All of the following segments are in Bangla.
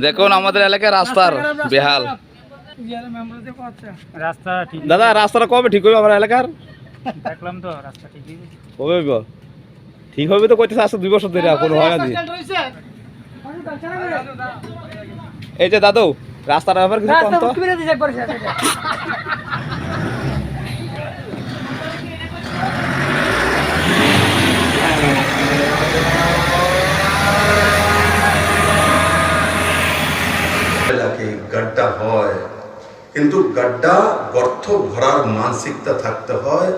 দেখুন আমাদের এলাকায় রাস্তার বেহাল। রাস্তা দাদা রাস্তাটা কবে ঠিক হবে আমার এলাকার? দেখলাম তো রাস্তা ঠিক কবে হইব ঠিক হবে তো কইতেছে আসছে দুই বছর ধরে কোনো হয় না। এই যে দাদু রাস্তার ব্যাপার কিছু কম তো এলাকায় গাড্ডা হয়। কিন্তু গাড্ডা গর্ত ভরার মানসিকতা থাকতে হয়।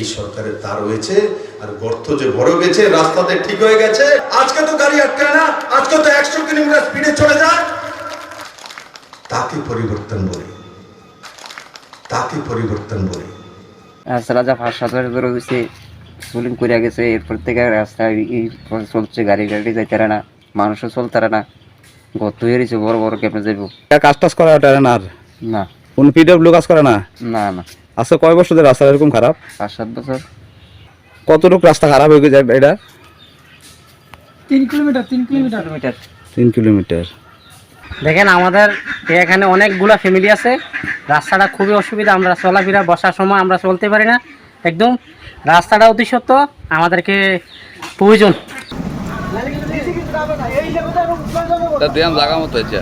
এই সরকারের তা রয়েছে আর গর্ত যে বড় গেছে, রাস্তাতে ঠিক হয়ে গেছে। আজকে তো গাড়ি আটকায় না, আজকে তো একশো কিলোমিটার স্পিডে চলে যায়। তাকে পরিবর্তন বলি। তাকে পরিবর্তন বলি। রাস্তাটা যা ধরে হয়েছে স্কুলিং করে গেছে, এরপর থেকে রাস্তা এই চলছে গাড়ি গাড়ি যাইতে না, মানুষও চলতে পারে না। গত হয়ে রয়েছে বড় বড় কেমনে যাইব। কাজ টাজ করা ওটা না আর? না। কোন পিডব্লিউ কাজ করে না? না না। আজকে কয় বছর ধরে রাস্তা এরকম খারাপ? পাঁচ সাত বছর। কতটুকু রাস্তা খারাপ হয়ে গেছে এটা? তিন কিলোমিটার তিন কিলোমিটার। কিলোমিটার। তিন কিলোমিটার। দেখেন আমাদের এখানে অনেকগুলা ফ্যামিলি আছে। রাস্তাটা খুবই অসুবিধা আমরা চলাফেরা বসার সময় আমরা চলতে পারি না। একদম রাস্তাটা অতি সত্য আমাদেরকে প্রয়োজন। তা দিলাম জায়গা মতো হয়েছে।